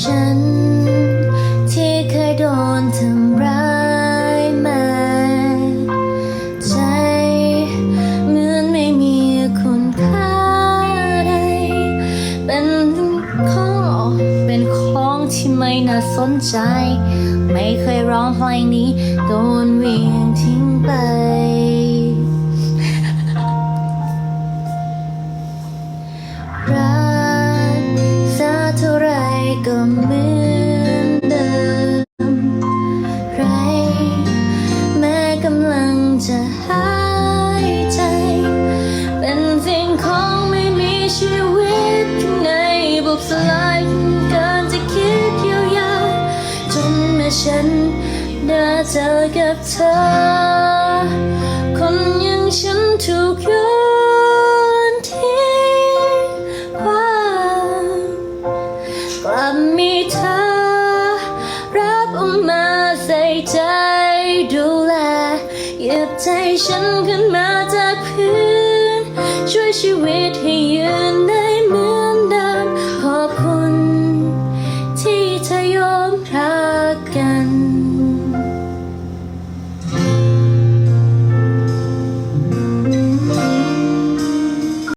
ฉัน ที่เคยโดนทำร้ายมา ใจเหมือนไม่มีคุณค่าใดเป็นของเป็นของที่ไม่น่าสนใจ ไม่เคยร้องเพลงนี้ โดนเวียงทิ้งไปรัก เหมือนเดิมไรแม้กำลังจะหายใจ เป็นสิ่งของไม่มีชีวิตข้างในบุบสลายเกินจะคิดเยียวยาจนเมื่อฉันได้เจอกับเธอ คนอยังฉันถูกโย ใจฉันขึ้นมาจากพื้นช่วยชีวิตให้